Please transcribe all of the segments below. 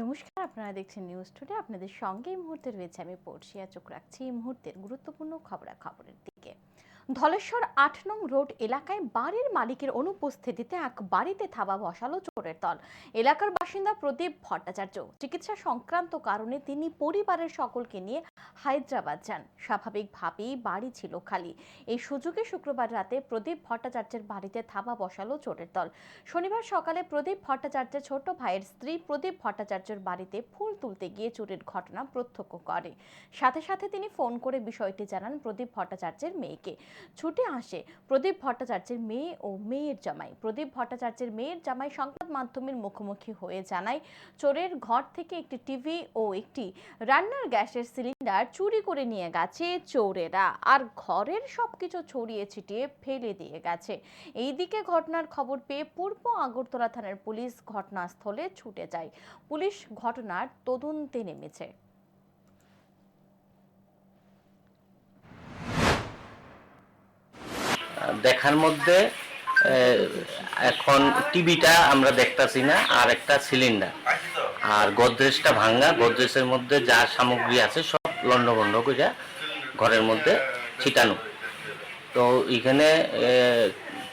নমস্কার, আপনারা দেখছেন নিউজ টুডে আপনাদের সঙ্গে এই মুহূর্তে রয়েছে আমি পড়শিয়া। চোখ রাখছি এই মুহূর্তের গুরুত্বপূর্ণ খবরাখবরের দিকে। ধলেশ্বর আট নং রোড এলাকায় বাড়ির মালিকের অনুপস্থিতিতে এক বাড়িতে থাবা বসালো চোরের দল। এলাকার বাসিন্দা প্রদীপ ভট্টাচার্য। চিকিৎসা সংক্রান্ত কারণে তিনি পরিবারের সকলকে নিয়ে হায়দ্রাবাদ যান। স্বাভাবিকভাবেই বাড়ি ছিল খালি। এই সুযোগে শুক্রবার রাতে প্রদীপ ভট্টাচার্যের বাড়িতে থাবা বসালো চোরের দল। শনিবার সকালে প্রদীপ ভট্টাচার্যের ছোট ভাইয়ের স্ত্রী প্রদীপ ভট্টাচার্যের বাড়িতে ফুল তুলতে গিয়ে চোরের ঘটনা প্রত্যক্ষ করে। সাথে সাথে তিনি ফোন করে বিষয়টি জানান প্রদীপ ভট্টাচার্যের মেয়েকে। ছুটে আসে প্রদীপ ভট্টাচার্যের মেয়ে ও মেয়ের জামাই। প্রদীপ ভট্টাচার্যের মেয়ের জামাই সংবাদ মাধ্যমের মুখোমুখি হয়ে জানায়, চোরের ঘর থেকে একটি টিভি ও একটি রান্নার গ্যাসের সিলিন্ডার চুরি করে নিয়ে গেছে চোরেরা। আর ঘরের সবকিছু ছড়িয়ে ছিটিয়ে ফেলে দিয়ে গেছে। এইদিকে ঘটনার খবর পেয়ে পূর্ব আগরতলা থানার পুলিশ ঘটনাস্থলে ছুটে যায়। পুলিশ ঘটনার তদন্তে নেমেছে। দেখার মধ্যে এখন টিভিটা আমরা দেখতাছি না, আর একটা সিলিন্ডার। আর গোদরেজটা ভাঙ্গা, গোদরেজের মধ্যে যা সামগ্রী আছে সব লন্ডভন্ড করে ঘরের মধ্যে ছিটানো। তো এখানে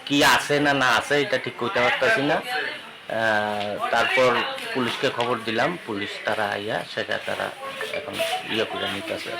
কি আছে না না আছে, এটা ঠিক কইতে পারতাছি না। তারপর পুলিশকে খবর দিলাম, পুলিশ তারা আইয়া, সেটা তারা এখন ইয়ে করে নিতেছে।